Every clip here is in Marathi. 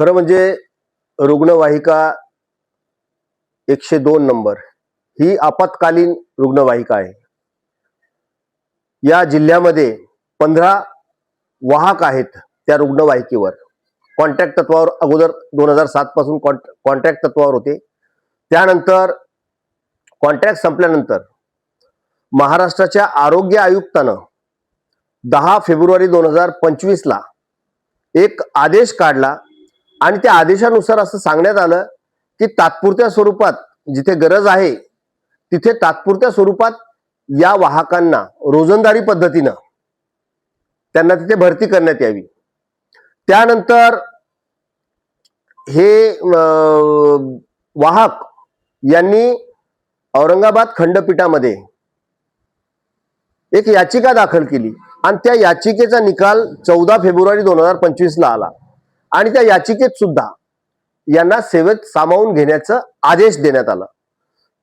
खरं म्हणजे रुग्णवाहिका एकशे दोन नंबर ही आपत्कालीन रुग्णवाहिका आहे. या जिल्ह्यामध्ये पंधरा वाहक आहेत त्या रुग्णवाहिकेवर. कॉन्ट्रॅक्ट तत्वावर अगोदर दोन हजार सात पासून कॉन्ट्रॅक्ट तत्वावर होते. त्यानंतर कॉन्ट्रॅक्ट संपल्यानंतर महाराष्ट्राच्या आरोग्य आयुक्तानं दहा फेब्रुवारी दोन हजार पंचवीसला एक आदेश काढला आणि त्या आदेशानुसार असं सांगण्यात आलं की तात्पुरत्या स्वरूपात जिथे गरज आहे तिथे तात्पुरत्या स्वरूपात या वाहकांना रोजंदारी पद्धतीनं त्यांना तिथे भरती करण्यात यावी. त्यानंतर हे अं, वाहक यांनी औरंगाबाद खंडपीठामध्ये एक याचिका दाखल केली आणि त्या याचिकेचा निकाल चौदा फेब्रुवारी दोन हजार पंचवीसला आला. आणि त्या याचिकेत सुद्धा यांना सेवेत सामावून घेण्याचं आदेश देण्यात आला.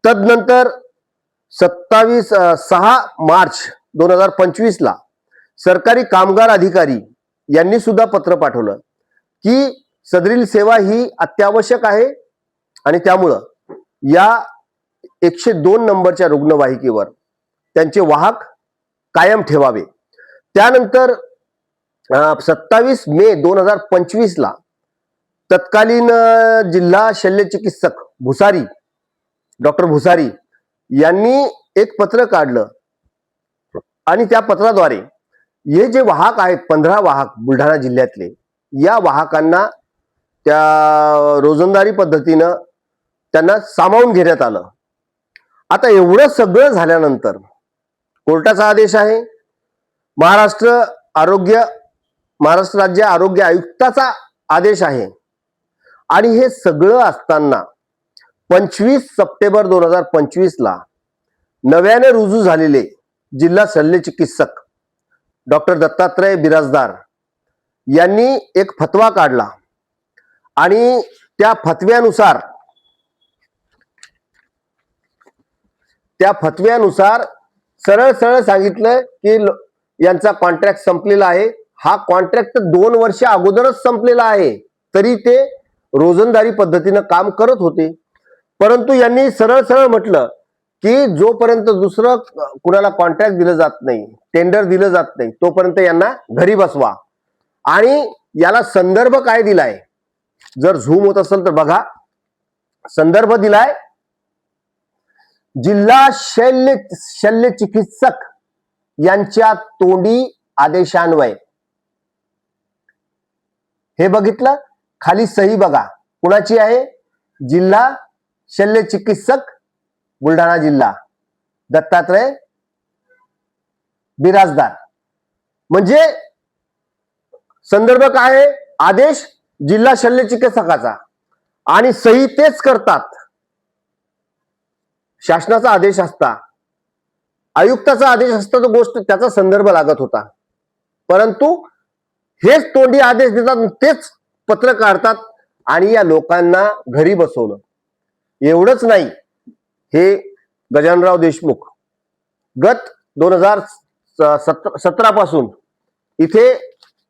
तदनंतर सत्तावीस सहा मार्च दोन हजार पंचवीस ला सरकारी कामगार अधिकारी यांनी सुद्धा पत्र पाठवलं की सदरील सेवा ही अत्यावश्यक आहे आणि त्यामुळं या एकशे दोन नंबरच्या रुग्णवाहिकेवर त्यांचे वाहक कायम ठेवावे. त्यानंतर सत्तावीस मे दोन हजार पंचवीस ला तत्कालीन जिल्हा शल्य चिकित्सक भुसारी डॉक्टर भुसारी यांनी एक पत्र काढलं. आणि त्या पत्राद्वारे हे जे वाहक आहेत पंधरा वाहक बुलढाणा जिल्ह्यातले या वाहकांना त्या रोजंदारी पद्धतीनं त्यांना सामावून घेण्यात आलं. आता एवढं सगळं झाल्यानंतर कोर्टाचा आदेश आहे. महाराष्ट्र आरोग्य महाराष्ट्र राज्य आरोग्य आयुक्ताचा आदेश आहे. आणि हे सगळं असताना पंचवीस सप्टेंबर दोन हजार पंचवीस ला नव्याने रुजू झालेले जिल्हा शल्य चिकित्सक डॉक्टर दत्तात्रय बिराजदार यांनी एक फतवा काढला. आणि त्या फतव्यानुसार त्या फतव्यानुसार सरळ सरळ सांगितलं की यांचा कॉन्ट्रॅक्ट संपलेला आहे. हा कॉन्ट्रॅक्ट दोन वर्ष अगोदरच संपलेला आहे. तरी ते रोजंदारी पद्धतीनं काम करत होते. परंतु यांनी सरळ सरळ म्हटलं की जोपर्यंत दुसरं कुणाला कॉन्ट्रॅक्ट दिलं जात नाही टेंडर दिलं जात नाही तोपर्यंत यांना घरी बसवा. आणि याला संदर्भ काय दिलाय? जर झूम होत असेल तर बघा. संदर्भ दिलाय जिल्हा शल्य शल्य चिकित्सक यांच्या तोंडी आदेशान्वये. हे बघितलं? खाली सही बघा. कुणाची आहे? जिल्हा शल्य चिकित्सक बुलढाणा जिल्हा. दत्तात्रय बिराजदार. म्हणजे संदर्भ काय आहे? आदेश जिल्हा शल्य चिकित्सकाचा आणि सही तेच करतात. शासनाचा आदेश असता. आयुक्ताचा आदेश असता तो गोष्ट त्याचा संदर्भ लागत होता. परंतु हेच तोंडी आदेश देतात तेच पत्र काढतात आणि या लोकांना घरी बसवलं. एवढंच नाही हे गजानराव देशमुख गत दोन हजार सतरा पासून इथे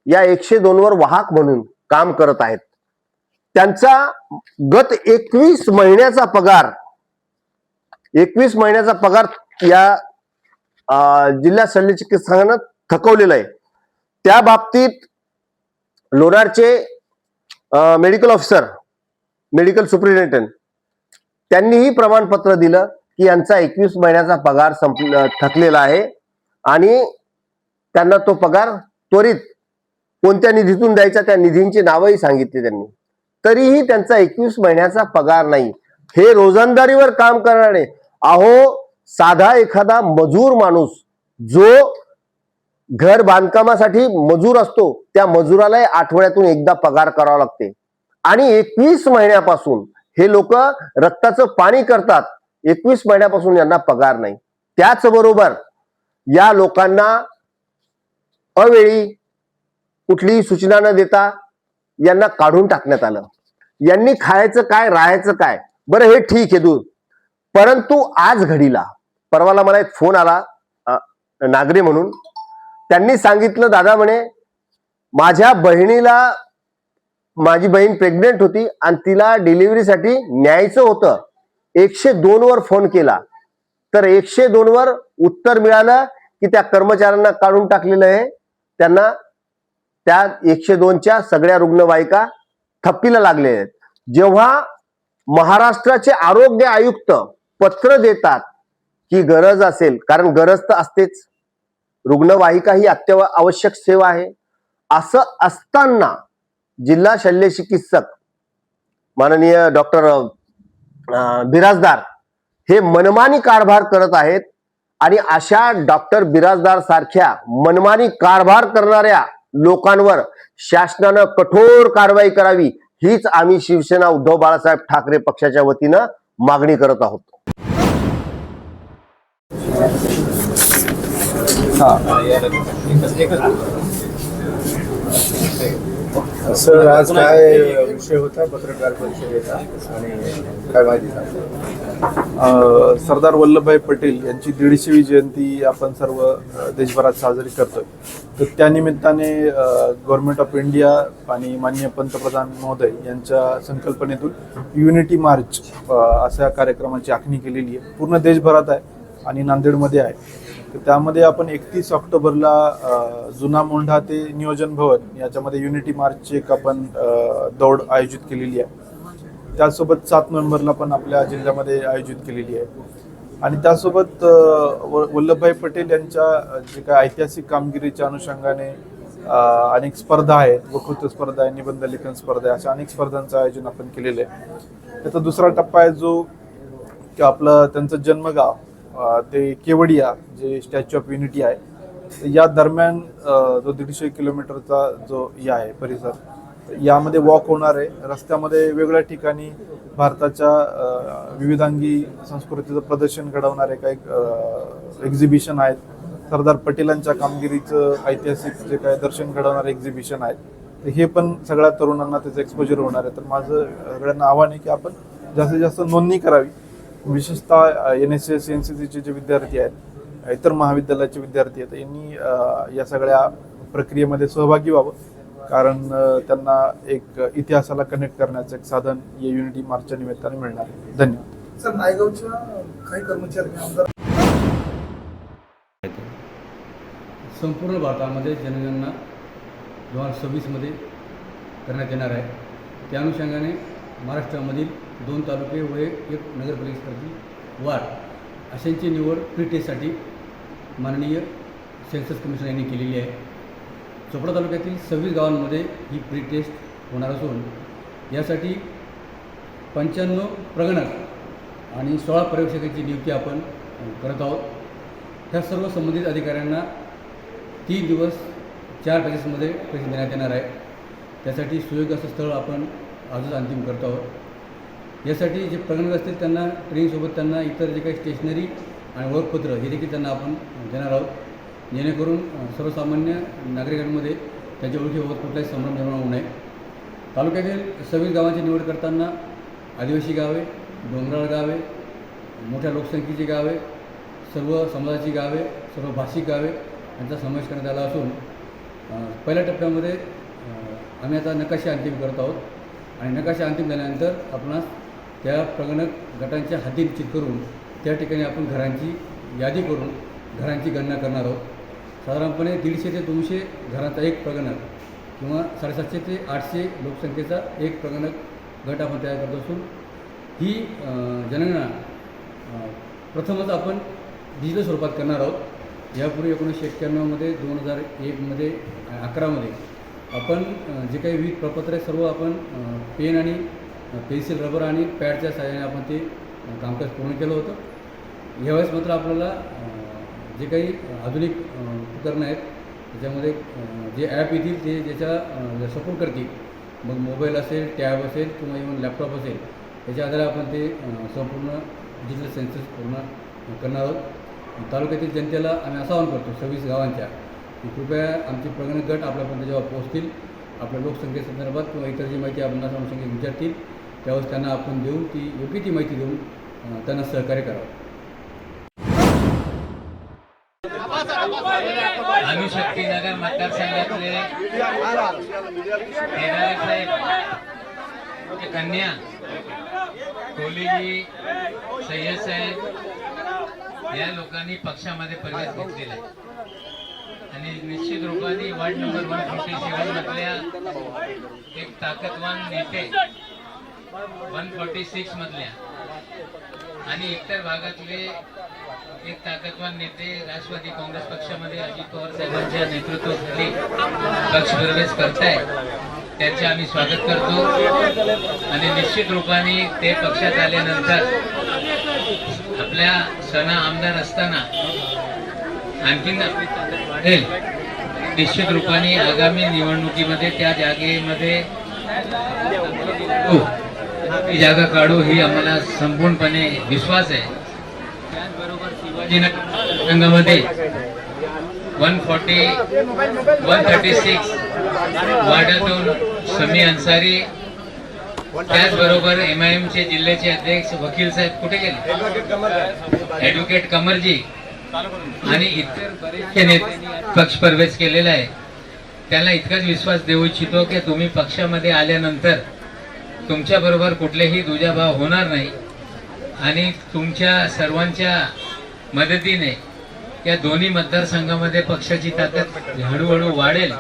या एकशे दोन वर वाहक म्हणून काम करत आहेत. त्यांचा गत एकवीस महिन्याचा पगार एकवीस महिन्याचा पगार या जिल्हा शल्य चिकित्सकांना थकवलेला आहे. त्या बाबतीत लोणारचे मेडिकल ऑफिसर मेडिकल सुप्रिटेंडंट त्यांनीही प्रमाणपत्र दिलं की यांचा एकवीस महिन्याचा पगार संप थकलेला आहे आणि त्यांना तो पगार त्वरित कोणत्या निधीतून द्यायचा त्या निधींची नावही सांगितली त्यांनी. तरीही त्यांचा एकवीस महिन्याचा पगार नाही. हे रोजंदारीवर काम करणारे अहो साधा एखादा मजूर माणूस जो घर बांधकामासाठी मजूर असतो त्या मजुराला आठवड्यातून एकदा पगार करावा लागते. आणि एकवीस महिन्यापासून हे लोक रक्ताचं पाणी करतात एकवीस महिन्यापासून यांना पगार नाही. त्याचबरोबर या लोकांना अवेळी कुठलीही सूचना न देता यांना काढून टाकण्यात आलं. यांनी खायचं काय राहायचं काय? बरं हे ठीक आहे दूध परंतु आज घडीला परवाला मला एक फोन आला नागरे म्हणून. त्यांनी सांगितलं दादा म्हणे माझ्या बहिणीला माझी बहीण प्रेग्नेंट होती आणि तिला डिलिव्हरीसाठी न्यायचं होतं. एकशे दोन वर फोन केला. तर एकशे दोन वर उत्तर मिळालं की त्या कर्मचाऱ्यांना काढून टाकलेलं आहे. त्यांना त्या एकशे दोनच्या सगळ्या रुग्णवाहिका थप्पीला लागले आहेत. जेव्हा महाराष्ट्राचे आरोग्य आयुक्त पत्र देतात की गरज असेल कारण गरज तर असतेच रुग्णवाहिका ही अत्यव आवश्यक सेवा आहे. असं असताना जिल्हा शल्य चिकित्सक माननीय डॉक्टर बिराजदार हे मनमानी कारभार करत आहेत आणि अशा डॉक्टर बिराजदार सारख्या मनमानी कारभार करणाऱ्या लोकांवर शासनानं कठोर कारवाई करावी हीच आम्ही शिवसेना उद्धव बाळासाहेब ठाकरे पक्षाच्या वतीनं मागणी करत आहोत. सर आज काय विषय होता? पत्रकार परिषदेचा आणि काय माहिती सरदार वल्लभभाई पटेल यांची दीडशेवी जयंती आपण सर्व देशभरात साजरी करतोय. तर त्यानिमित्ताने गव्हर्नमेंट ऑफ इंडिया आणि माननीय पंतप्रधान महोदय यांच्या संकल्पनेतून युनिटी मार्च अशा कार्यक्रमाची आखणी केलेली आहे. पूर्ण देशभरात आहे आणि नांदेडमध्ये आहे. तर त्यामध्ये आपण एकतीस ऑक्टोबरला जुना मोंढा ते नियोजन भवन याच्यामध्ये युनिटी मार्चची एक आपण दौड आयोजित केलेली आहे. त्यासोबत सात नोव्हेंबरला पण आपल्या जिल्ह्यामध्ये आयोजित केलेली आहे. आणि त्यासोबत व- वल्लभभाई पटेल यांच्या जे काय ऐतिहासिक कामगिरीच्या अनुषंगाने अनेक स्पर्धा आहेत वक्तृत्व स्पर्धा आहे निबंध लेखन स्पर्धा आहे अशा अनेक स्पर्धांचं आयोजन आपण केलेलं आहे. त्याचा दुसरा टप्पा आहे जो की आपलं त्यांचं जन्मगाव ते केवडिया जे स्टॅच्यू ऑफ युनिटी आहे या दरम्यान जो दीडशे किलोमीटरचा जो या आहे परिसर यामध्ये वॉक होणार आहे. रस्त्यामध्ये वेगवेगळ्या ठिकाणी भारताच्या विविधांगी संस्कृतीचं प्रदर्शन घडवणारे काही एक्झिबिशन आहेत. सरदार पटेलांच्या कामगिरीचं ऐतिहासिक जे काय दर्शन घडवणारे एक्झिबिशन आहेत. तर हे पण सगळ्या तरुणांना त्याचं एक्सपोजर होणार आहे. तर माझं सगळ्यांना आव्हान आहे की आपण जास्तीत जास्त नोंदणी करावी. विशेषतः N S S N C सीचे जे विद्यार्थी आहेत इतर महाविद्यालयाचे विद्यार्थी आहेत यांनी या सगळ्या प्रक्रियेमध्ये सहभागी व्हावं. कारण त्यांना एक इतिहासाला कनेक्ट करण्याचं एक साधन या युनिटी मार्चच्या निमित्ताने मिळणार आहे. धन्यवाद. सर नायगावच्या काही कर्मचारी संपूर्ण भारतामध्ये जनगणना दोन हजार सव्वीसमध्ये करण्यात येणार आहे. त्या अनुषंगाने महाराष्ट्रामधील दोन तालुके व एक नगरपालिकेसाठी वाढ. अशांची निवड प्री टेस्टसाठी माननीय सेन्सस कमिशन यांनी केलेली आहे. चोपडा तालुक्यातील सव्वीस गावांमध्ये ही प्री टेस्ट होणार असून यासाठी पंच्याण्णव प्रगणक आणि सोळा पर्यवेक्षकांची नियुक्ती आपण करत आहोत. ह्या सर्व संबंधित अधिकाऱ्यांना तीन दिवस चार पॅकेजमध्ये पैसे देण्यात येणार आहे. त्यासाठी सुयोग्य असं स्थळ आपण आजच अंतिम करत आहोत. यासाठी जे प्रगणक असतील त्यांना ट्रेनसोबत त्यांना इतर जे काही स्टेशनरी आणि ओळखपत्र हे देखील त्यांना आपण देणार आहोत. जेणेकरून सर्वसामान्य नागरिकांमध्ये त्यांच्या ओळखीबाबत कुठलाही संभ्रम निर्माण होऊ नये. तालुक्यातील सव्वीस गावांची निवड करताना आदिवासी गावे डोंगराळ गावे मोठ्या लोकसंख्येची गावे सर्व समाजाची गावे सर्व भाषिक गावे यांचा समावेश करण्यात आला असून पहिल्या टप्प्यामध्ये आम्ही आता नकाशे अंतिम करत आहोत. आणि नकाशे अंतिम झाल्यानंतर आपणास त्या प्रगणक गटांच्या हाती निश्चित करून त्या ठिकाणी आपण घरांची यादी करून घरांची गणना करणार आहोत. साधारणपणे दीडशे ते दोनशे घरांचा एक प्रगणक किंवा साडेसातशे ते आठशे लोकसंख्येचा एक प्रगणक गट आपण तयार करत असून ही जनगणना प्रथमच आपण डिजिटल स्वरूपात करणार आहोत. यापूर्वी एकोणीसशे एक्क्याण्णवमध्ये दोन हजार एकमध्ये अकरामध्ये आपण जे काही विविध प्रपत्र आहे सर्व आपण पेन आणि पेन्सिल रबर आणि पॅडच्या सहाय्याने आपण ते कामकाज पूर्ण केलं होतं. यावेळेस मात्र आपल्याला जे काही आधुनिक उपकरणं आहेत त्याच्यामध्ये जे ॲप येतील ते ज्याच्या सपोर्ट करतील मग मोबाईल असेल टॅब असेल किंवा इव्हन लॅपटॉप असेल त्याच्या आधारे आपण ते संपूर्ण डिजिटल सेन्सेस पूर्ण करणार आहोत. तालुक्यातील जनतेला आम्ही असं आवाहन करतो सव्वीस गावांच्या की कृपया आमची प्रगणक गट आपल्यापर्यंत जेव्हा पोहोचतील आपल्या लोकसंख्येसंदर्भात किंवा इतर जी माहिती आपण अनुषंगिक विचारतील त्यावेळेस त्यांना आपण देऊन ती योग्य ती माहिती देऊन त्यांना सहकार्य करावं. अणुशक्तीनगर मतदारसंघातले साहेब कन्या कोलीजी सय्यद साहेब या लोकांनी पक्षामध्ये प्रवेश घेतलेला आहे. आणि निश्चित रूपाने ward number one forty seven मधल्या एक ताकदवान नेते वन फोर्टी सिक्स मधल्या. आणि इतर भागातले एक ताकदवान नेते राष्ट्रवादी काँग्रेस पक्षामध्ये अजित पवार साहेबांच्या नेतृत्वाखाली पक्ष प्रवेश करताय त्याचे आम्ही स्वागत करतो. आणि निश्चित रूपाने ते पक्षात आल्यानंतर आपल्या सणा आमदार असताना आणखीन निश्चित रूपाने आगामी निवडणुकीमध्ये त्या जागेमध्ये हो, ती जागा काढू ही आम्हाला संपूर्णपणे विश्वास आहे. त्याचबरोबर शिवाजीनगर रंगामध्ये one forty one thirty six वार्डातून Sami Ansari त्याचबरोबर एम आय एमचे जिल्ह्याचे अध्यक्ष वकील साहेब कुठे गेले? ऍडव्होकेट कमरजी आणि इतर बरेचसे नेत्यांनी पक्ष प्रवेश केलेला आहे. त्यांना इतकाच विश्वास देऊ इच्छितो की तुम्ही पक्षामध्ये आल्यानंतर तुमच्या बरोबर कुठलेही दुजाभाव होणार नाही. आणि तुमच्या सर्वांच्या मदतीने या दोन्ही मतदारसंघामध्ये पक्षाची ताकद हळूहळू वाढेल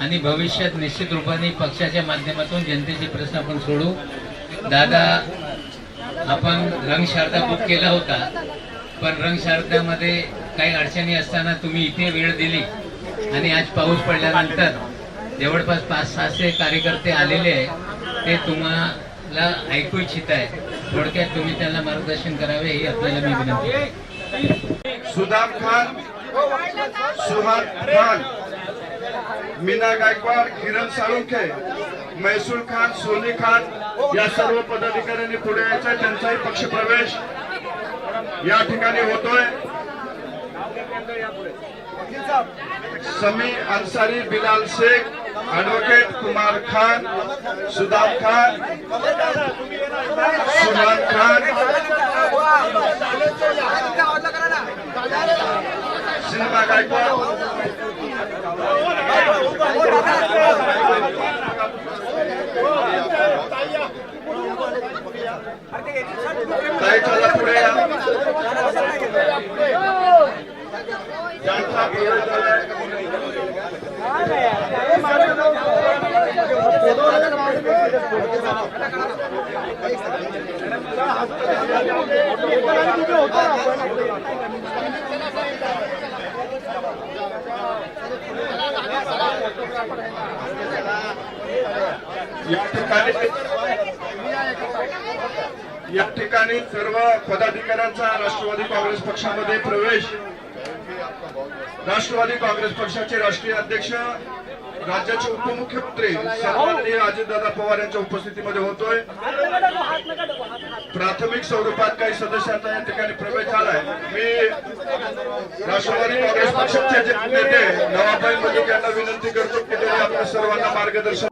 आणि भविष्यात निश्चित रूपाने पक्षाच्या माध्यमातून जनतेचे प्रश्न आपण सोडू. दादा आपण रंग शारदा बुक केला होता पण रंगशारदामध्ये काही अडचणी असताना तुम्ही इथे वेळ दिली आणि आज पाऊस पडल्यानंतर जवळपास पाच सहाशे कार्यकर्ते आलेले आहे. ते तुम्हाला ऐकू इच्छित आहे थोडक्यात तुम्ही त्यांना मार्गदर्शन करावे ही आपल्याला मी विनंती सुदाम खान सुहाग खान मीना गायकवाड किरण साळुंखे मैसूर खान सोनी खान या सर्व पदाधिकाऱ्यांनी पुढे यायचा. त्यांचाही पक्ष प्रवेश या ठिकाणी होतोय. समी अन्सारी बिलाल शेख ॲडव्होकेट कुमार खान सुदाम खान सुमान खान सिनेमा गायकवाड ताई चला पुढे या. ज्यांचा प्रवेश झालाय. या ठिकाणी या ठिकाणी सर्व पदाधिकाऱ्यांचा राष्ट्रवादी काँग्रेस पक्षामध्ये प्रवेश. राष्ट्रवादी काँग्रेस पक्षाचे राष्ट्रीय अध्यक्ष राज्याचे उपमुख्यमंत्री सन्माननीय अजितदादा पवार यांच्या उपस्थितीमध्ये होतोय. प्राथमिक स्वरूपात काही सदस्यांचा या ठिकाणी प्रवेश झालाय. मी राष्ट्रवादी काँग्रेस पक्षाचे नेते नवाबाई मलिक यांना विनंती करतो की त्यांनी आपल्या सर्वांना मार्गदर्शन